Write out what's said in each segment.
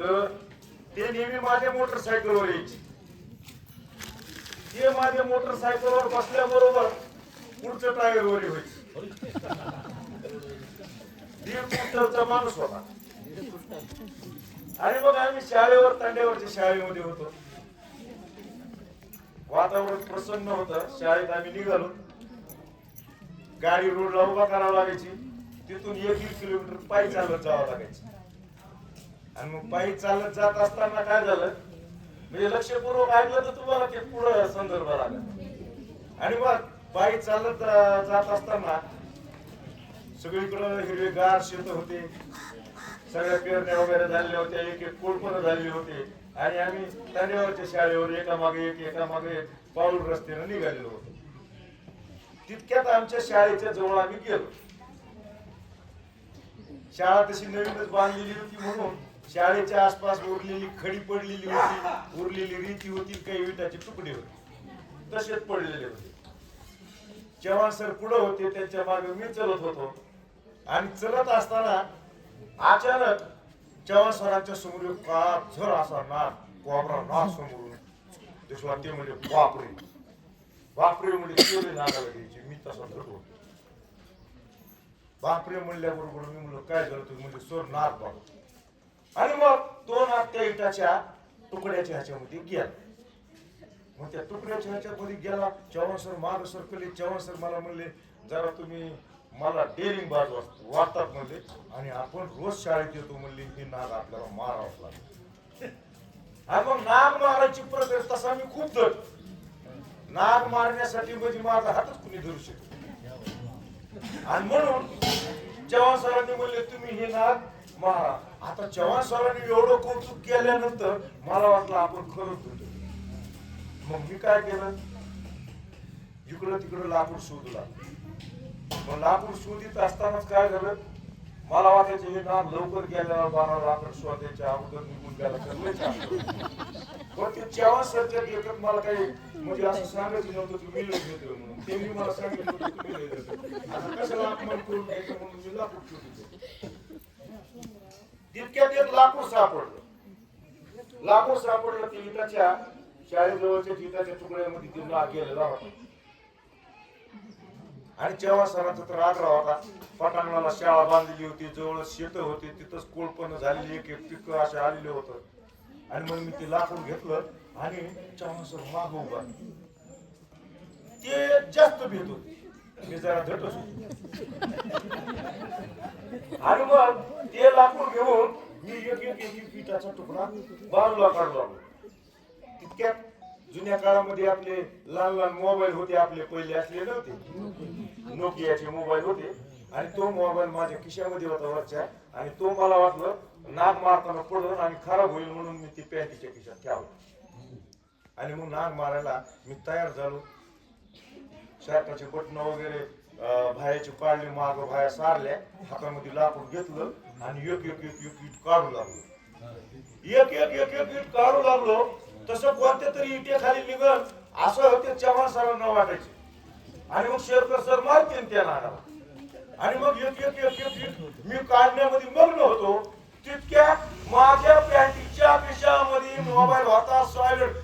तर ते नेहमी माझ्या मोटरसायकलवर यायचे. ते माझ्या मोटरसायकलवर बसल्याबरोबर पुढच्या टायरवर व्हायचे माणूस होता. आणि मग आम्ही शाळेवर तांड्यावरच्या शाळेमध्ये होतो. वातावरण प्रसन्न होत. शाळेत आम्ही निघालो. गाडी रोडला उभा करावं लागायची. तिथून एक दीड किलोमीटर पायी चालत जावं लागायचं. आणि मग पायी चालत जात असताना काय झालं? म्हणजे लक्षपूर्वक ऐकलं तर तुम्हाला ते पुढं संदर्भ लागला. आणि मग पायी चालत जात असताना सगळीकडं हिरवेगार शेत होते. सगळ्या पेरण्या वगैरे झालेल्या होत्या. एक एक कोळपण झालेली होती. आणि आम्ही तांड्यावरच्या शाळेवर एका मागे एक एका मागे एक पाऊल रस्त्यानं निघालेलो होतो. तितक्यात आमच्या शाळेच्या जवळ आम्ही गेलो. शाळा तशी नवीनच बांधलेली होती म्हणून शाळेच्या आसपास उरलेली खडी पडलेली होती उरलेली रीती होती काही विटाचे तुकडे होते. तसेच पडलेले होते. चव्हाण सर पुढे होते त्यांच्या मागे मी चलत होतो. आणि चलत असताना अचानक चव्हाण सरांच्या समोर का झर असा ना कोबरा ना समोरून दिसला ते म्हणजे बापरे. बापरे म्हणजे केले नागाला द्यायची मी तसा धरतो बापरे म्हणल्याबरोबर मी म्हणलं काय झालं तुम्ही म्हणजे सोर नाक बाप. आणि मग दोन नाक त्या इटाच्या तुकड्याच्या ह्याच्यामध्ये गेला. मग त्या तुकड्याच्या ह्याच्यामध्ये गेला. चव्हाण सर माग सरकले चव्हाण सर मला म्हणले जरा तुम्ही मला डेअरिंग बाज वाटतात म्हणले आणि आपण रोज शाळेत येतो म्हणले ही नाग आपल्याला मारावं लागेल. हा मग नाग मारायची प्रक्रिया तसा मी खूप धर नाग मारण्यासाठी म्हणजे माझा हातच कुणी धरू शकतो आणि म्हणून चव्हाण सरांनी म्हणले तुम्ही हे नाग मारा आता चव्हाण सरांनी एवढं कौतुक केल्यानंतर मला वाटलं आपण खरंच होतो. मग मी काय केलं? इकडं तिकडं लाकूड शोधला मग लाकूड शोधित असतानाच काय झालं? मला वाटायचं हे ना लवकर गेल्यावर बारा लाकूड शोधायच्या अगोदर निघून गेला पण ते चव्हाण सरच्या लेखक मला काही म्हणजे असं सांगायचं नव्हतं की मी लय घेतलं म्हणून. मी मला सांगितलं असं कसं लाकूड करून घ्यायचं म्हणून मी लाकूड शोधित तितक्यात एक लाकूड सापडलं. लाकूड सापडलं ते विटाच्या शाळेजवळच्या विटाच्या तुकड्यामध्ये ते गेलेला होता. आणि जेव्हा सरांचा तर आग्रह होता पटांगणाला शाळा बांधलेली होती जवळ शेत होती तिथंच कोळपण झालेली एक एक पिकं असे आलेले होतं. आणि मग मी ते लाकूड घेतलं आणि चव्हाण सर माग उभा. ते जास्त भेट होते. मी जरा धटच आणि मग ते लाकूड घेऊन मी एक एक एक एक पिठाचा तुकडा बाजूला काढू लागलो. तितक्यात जुन्या काळामध्ये आपले लहान लहान मोबाईल होते आपले पहिले असले नव्हते. नोकियाचे मोबाईल होते. आणि तो मोबाईल माझ्या खिशामध्ये होता वरच्या. आणि तो मला वाटलं नाग मारताना पडून आणि खराब होईल म्हणून मी ती पॅन्टीच्या खिशात ठेवलं. आणि मग नाग मारायला मी तयार झालो. शर्टाचे बटन वगैरे भायाचे बाहेरची काढली माग भाया सारल्या हातामध्ये लाकूड घेतलं आणि एक एक एक एक इट काढू लागलो. एक एक एक एक इट काढू लागलो तसं कोणत्या तरी इटे खाली निघल असं ते चव्हाण सरांना वाटायचे. आणि मग शेरकर सर मारतील त्या नागाला आणि मग एक एक एक एक इट मी काढण्यामध्ये मग्न होतो तितक्या माझ्या पॅन्टीच्या पिशामध्ये मोबाईल होता सायलेंट.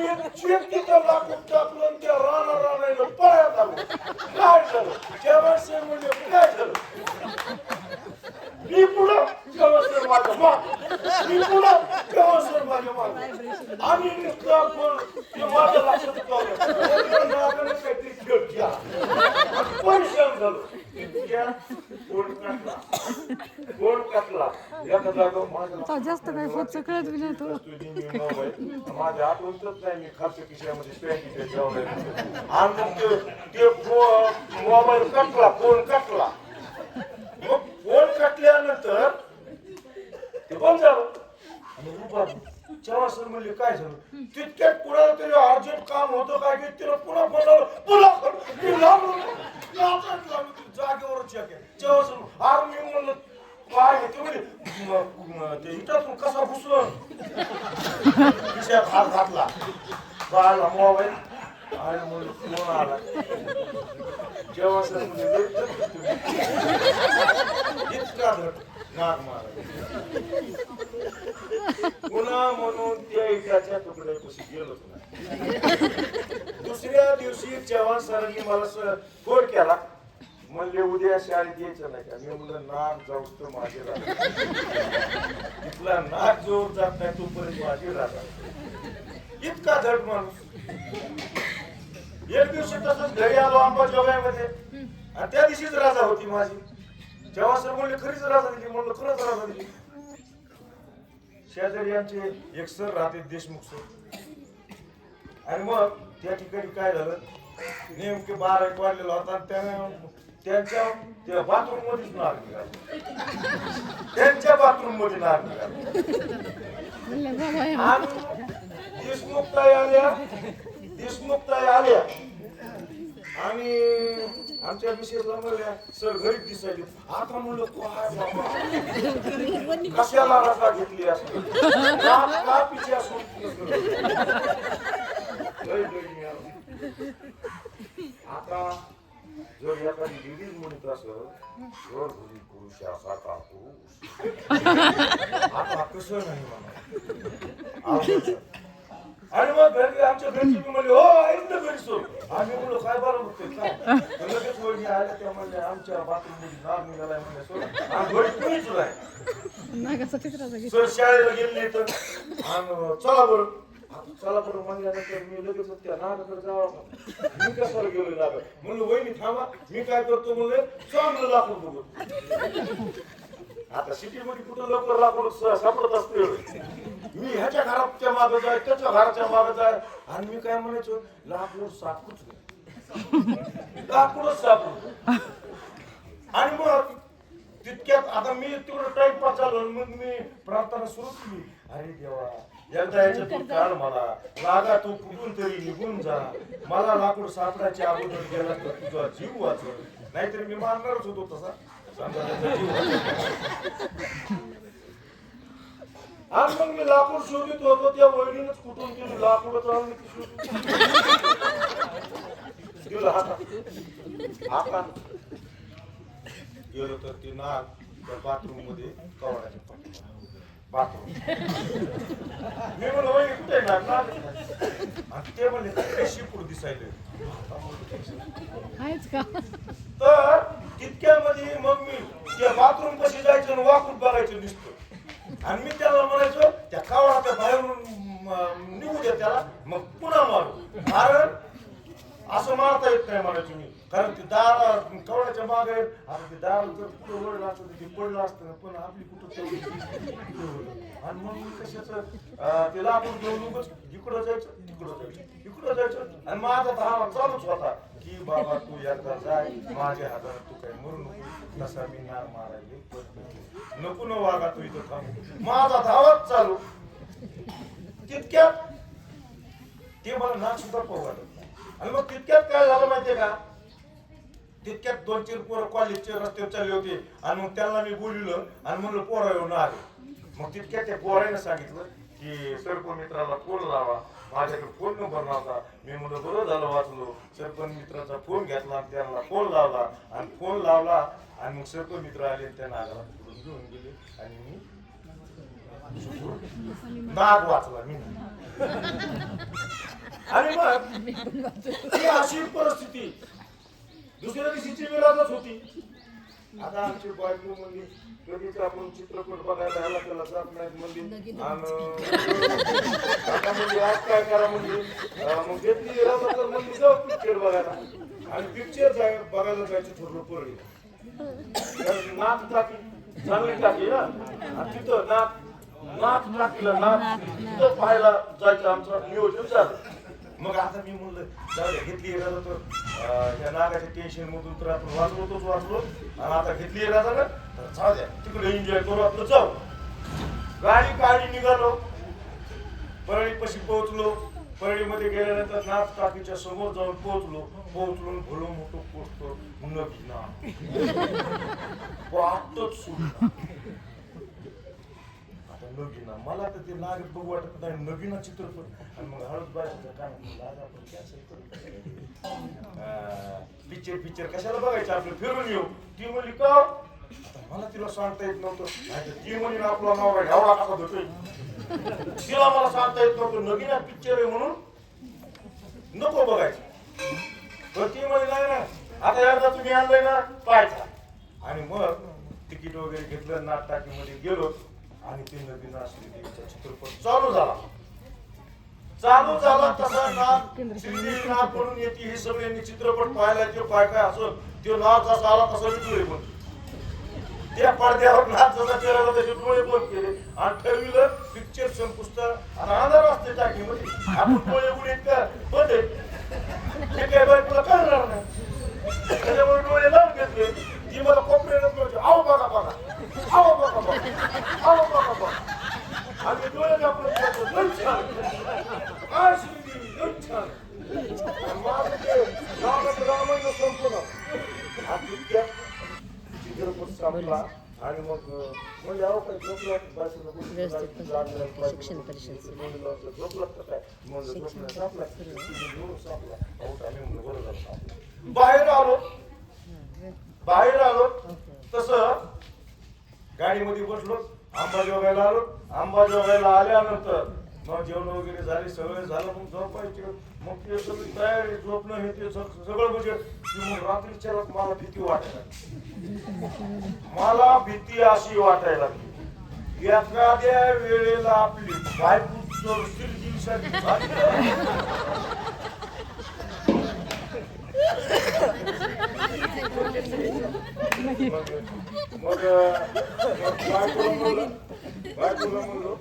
मी चिंतित लाकूड टाकलं त्या राणा राणाला पळायला लागलो काय झालं जेव्हा म्हणजे काय झालं मी पुढं जेव्हा सर माझ्या माग मी पुढं जेव्हा सर माझ्या माग आम्ही नुसतं आपण ते माझ्या लक्षात आलं नागाने काहीतरी खेळ केला परिश्रम झालो त्या कोण काटला कोण काटला आता जास्त काही फोटचं कळत बी नाही तो माझ्या नाही मी खिशामध्ये आणि मग ते मोबाईल कटला फोन कटला. मग फोन कटल्यानंतर ते बंद झालं. आणि उभा चव्हाण सर म्हणले काय झालं? तितक्यात कुणाला तरी अर्जंट काम होतं काय की तिला पुन्हा पुन्हा. मी नाचायला लागलो ती जागेवरच एक आहे. चव्हाण सर अरे मी म्हणलं काय आहे ते इटातून कसा घुसलं खिशात हात घातला बाळाला मोबाईल आणि म्हणलं फोन आला जेव्हा इतका सांगत नाग मारायला पुन्हा म्हणून त्या इटाच्या तुकड्यापाशी गेलोच नाही दुसऱ्या दिवशी चव्हाण सरांनी मला फोन केला म्हणले उद्या शाळेत यायचं नाही का? मी म्हणलं नाक जाऊ तर माझे राहणार तिथला नाक जोर जात नाही तोपर्यंत माझी राहणार इतका धड माणूस. एक दिवशी तसंच घरी आलो अंबाजोगाईमध्ये आणि त्या दिवशीच राजा होती माझी. जेव्हा सर म्हणले खरीच राजा दिली. म्हणलं खरंच राजा दिली. शेजारी आमचे एक सर राहते देशमुख सर. आणि मग त्या ठिकाणी काय झालं? नेमके बारा एक वाढलेला होता आणि त्यानं त्यांच्या त्या बाथरूम मध्येच नार निघाला. त्यांच्या बाथरूममध्ये नार निघाला. म्हणलं बाबा हे आणि देशमुखताई आल्या. आल्या. आणि आमच्या मिसेसला म्हणल्या सर घरीच दिसायचे. आता म्हणलं काय बाबा. कशाला रजा घेतली असतो? का का असून आता जर एखादी लेडीज म्हणत असं जर घरी पुरुष असा का पुरुष आता कसं नाही म्हणा. आवडतं. आणि मग घरी आमच्या घरची मी म्हणले हो ना घरी सोड आम्ही म्हणलो काय बरं तर लगेच वहिनी आल्या त्या म्हणले आमच्या बाथरूममध्ये नाग निघालाय. म्हणले सोड आणि घरी कुणीच नाही. सर शाळेला गेले तर? आणि चला बरं. चला बरं म्हणल्यानंतर मी लगेच त्या नागाकडे जावा का? मी कशाला गेलो नाग म्हणलं वहिनी थांबा. मी काय करतो म्हणलं चांगलं लाकूड बघून. आता सिटी मध्ये कुठं लवकर लाकूड सापडत असते मी ह्याच्या घराच्या मागं जाय त्याच्या घराच्या मागं जाय. आणि मी काय म्हणायचो लाकूड सापडूच लाकूडच सापडू आणि मग तितक्यात आता मी तेवढं टाइमपास झालो आणि मग मी प्रार्थना सुरू केली. अरे देवा. एकदा याच्यातून काढ मला. लागा तू कुठून तरी निघून जा. मला लाकूड सापडायच्या अगोदर गेला तर तुझा जीव वाचव नाहीतर मी मारणारच होतो तसा. आज मग मी लाकूड शोधित होतो त्या वहिनीनच कुठून केली लाकूड चालून ती शोधून दिलं गेलो तर ती नाग त्या बाथरूममध्ये कवडाच्या बाथरूम. मी म्हणलं वहिनी कुठे आहे नाग नाग आहे." आणि ते म्हणले "ते शिपूर दिसायले. तर तितक्यामध्ये मग मी त्या बाथरूम कशी जायचं आणि वाकून बघायचं दिसतो आणि मी त्याला म्हणायचो त्या कावळाच्या बाहेरून निघू द्या त्याला मग पुन्हा मारू. कारण असं मारता येत नाही म्हणायचो मी. कारण ते दार कवळाच्या मागे आणि ते दार जर कुठं वळलं असतं तर ते पडलं असतं ना, पण आपली कुठं आणि मग कशाच कशाचं ते लाकूड घेऊन उगच इकडं जायचं तिकडं जायचं इकडं जायचं. आणि माझा धावा चालूच होता की बाबा तू एकदा जाय माझ्या हाताने तू काही मरू नको. तसा मी नार मारायला नको. न वागा तू इथं थांब. माझा धावाच चालू. तितक्यात ते मला नाक सुद्धा पवाडत आणि मग तितक्यात काय झालं माहितीये का? तितक्यात दोन तीन पोरं कॉलेजचे रस्त्यावर चालले होते. आणि मग त्यांना मी बोलवलं आणि म्हणलं पोरं येऊन आले. मग तितक्यात त्या पोराने सांगितलं की सरपंच मित्राला फोन लावा. माझ्याकडे फोन नंबर नव्हता. मी म्हणलं बरं झालं वाचलो. सरपंच मित्राचा फोन घेतला आणि त्यांना फोन लावला. आणि फोन लावला आणि मग सरपंच मित्र आले आणि त्या नागाला पकडून घेऊन गेले. आणि मी नाग वाचला मी. आणि मग अशी परिस्थिती. दुसऱ्या दिवशीची वेळातच होती. आता आमची बायको म्हणली कधीच आपण चित्रपट बघायला ह्याला त्याला जात नाहीत म्हणली. आणि आता म्हणजे आज काय करा म्हणजे मग घेतली राजा तर म्हणली जाऊ पिक्चर बघायला. आणि पिक्चर बघायला जायचं ठरलं तर नाक टाकी चांगली टाकी ना आणि तिथं नाक नाक टाकीला नाक. तिथं पाहायला जायचं आमचं नियोजन झालं. मग आता मी म्हणलं जाऊ घेतली राजा तर या नागाच्या टेन्शन मधून तर आपण वाचलो तोच वाचलो. आणि आता घेतली राजा ना तर जाऊ द्या तिकडे एन्जॉय करू आपलं जाऊ. गाडी काढी निघालो. परळी पशी पोहोचलो. परळीमध्ये गेल्यानंतर नाथ टाकीच्या समोर जाऊन पोहोचलो. पोहोचलो भलो मोठं पोचतो नगीना वाटच सुटला. नगीना. मला तर ते नाग बघू वाटत नाही नगीना चित्रपट. आणि मग हळद बायचं काय म्हणलं, आज आपण कॅन्सल करू? पिक्चर पिक्चर कशाला बघायचं आपलं? फिरून येऊ. ती म्हणली का? आता मला तिला सांगता येत नव्हतं. नाही ती म्हणे आपला नवरा एवढा कसा धुतोय तिला मला सांगता येत नव्हतं. नवीन पिक्चर आहे म्हणून नको बघायचं. तर ती म्हणे नाही ना आता एकदा तुम्ही आणलंय ना पाहायचा. आणि मग तिकीट वगैरे घेतलं नाटकामध्ये गेलो. आणि ते नवीन असलेली देवीचा चित्रपट चालू झाला. चालू झाला तसा नाग श्रीदेवी नाग म्हणून येते हे सगळ्यांनी चित्रपट पाहायला? ते पाय काय असं तो नाव जसा आला तसा डोळे पण. त्या पडद्यावर नाच जसा फिरायला त्याचे डोळे बंद केले. आणि ठरविलं पिक्चर संपुष्ट आणि अंधार असते टाकीमध्ये. आपण डोळे उडीत का बंद आहे हे काय बाई तुला कळणार नाही त्याच्यामुळे डोळे लावून घेतले ती मला कोपऱ्यात बोलते आहो बघा बघा आहो बघा बघा आहो बघा बघा आणि डोळे दाखवून बोलतो, लय छान काय श्रीदेवी लय छान आणि माझं ते रामाचं रामायण संपलं आणि त्या चित्रपट संपला आणि मग म्हणजे अहो व्यवस्थित पण लागलं, बायकोला शिक्षण परिषद बोललो, झोपला का काय? म्हणलं, झोपला, सापला. तिने सापला. अहो, आम्ही म्हणलं, बरं झालं सापला. बाहेर आलो बाहेर आलो तस गाडीमध्ये बसलो अंबाजोगाईला आलो अंबाजोगाईला आल्यानंतर मग जेवण वगैरे झाले सगळं झालं मग झोपायचे मग ते सगळी तयारी झोपणं हे ते सगळं म्हणजे मग रात्रीच्या मला भीती वाटायला मला भीती अशी वाटायला लागली. एखाद्या वेळेला आपली बायको जर मग बायकोला म्हणलं बायकोला म्हणलो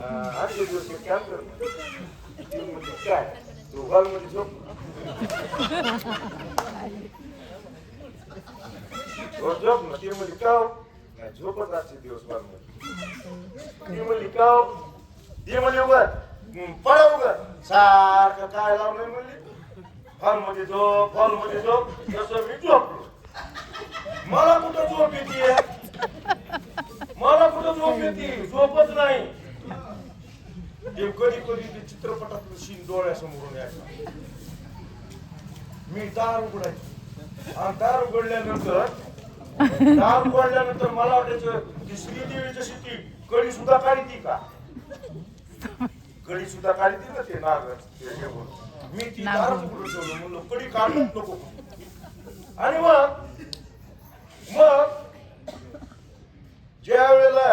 आठ दिवस कॅम्प काय तू झोप झोप ना ती नाही झोपत आजचे दिवस ती म्हणली का ती म्हणली पडा सारखं काय लावलंय म्हणली हॉलमध्ये झोप हॉलमध्ये झोप तसं मी झोपलो मला कुठं झोप येते? मला कुठं झोप येते? झोपच नाही. ते कधी कधी ते चित्रपटातलं सीन डोळ्यासमोरून यायचं. मी दार उघडायचो. आणि दार उघडल्यानंतर दार उघडल्यानंतर मला वाटायचं की श्रीदेवी जशी ती कडी सुद्धा काढती का? कडी सुद्धा काढती ना ते नाग. मी ती दार उघडून म्हणलं कडी काढूच नको. आणि मग मग ज्या वेळेला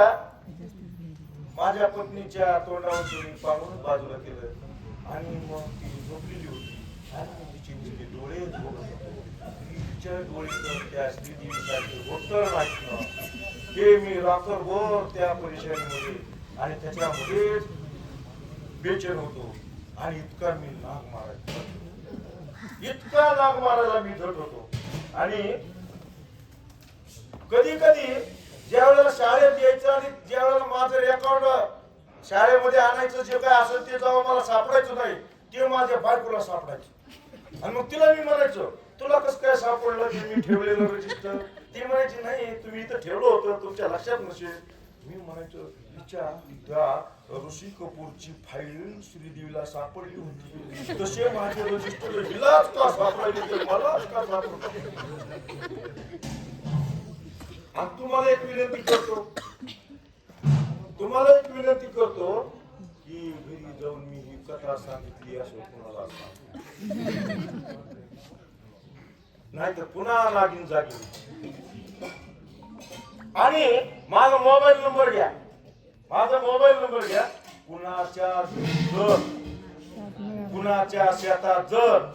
माझ्या पत्नीच्या तोंडावर पाहून बाजूला केलं. आणि मग ती झोपलेली होती. आणि तिचे डोळे तिच्या डोळे त्या श्रीदेवीसाठी होतं नाहीत हे ते मी रात्रभर त्या परेशानीमध्ये आणि त्याच्यामध्ये बेचन होतो. आणि इतका मी नाग मारायचो इतका नाग मारायला मी धट होतो. आणि कधी कधी ज्या वेळेला शाळेत यायचं आणि ज्या शाळेमध्ये आणायचं जे काय असेल ते जेव्हा मला सापडायचं नाही. ते माझ्या बायकोला सापडायचं. आणि मग तिला मी म्हणायचो तुला कसं काय सापडलं? ते मी ठेवलेलं रजिस्टर ती म्हणायची नाही तुम्ही इथं ठेवलं होतं तुमच्या लक्षात नसेल. मी म्हणायचो तिच्या त्या ऋषी कपूरची फाईल श्रीदेवीला सापडली होती. तसे माझे रजिस्टर हिलाच का सापडले ते मलाच का सापडलं? आणि तुम्हाला एक विनंती करतो तुम्हाला एक विनंती करतो की घरी जाऊन मी ही कथा सांगितली असं कुणाला नाहीतर पुन्हा लागीन जागी आणि माझा मोबाईल नंबर घ्या. माझा मोबाईल नंबर घ्या. कुणाच्या जर कुणाच्या शेतात जर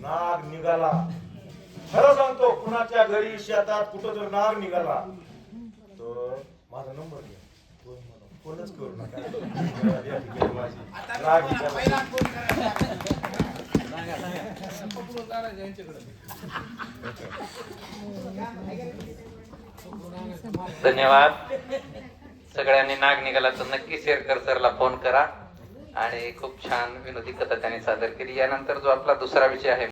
नाग निघाला. खरं सांगतो कुणाच्या घरी शेतात कुठं जर नाग निघाला तर माझा नंबर घ्या. फोनच करू नका. या ठिकाणी माझी नाग निघाला. धन्यवाद. सगळ्यांनी नाग निघाला तर नक्की शेअर कर सरला फोन करा. आणि खूप छान विनोदी कथा त्यांनी सादर केली. यानंतर जो आपला दुसरा विषय आहे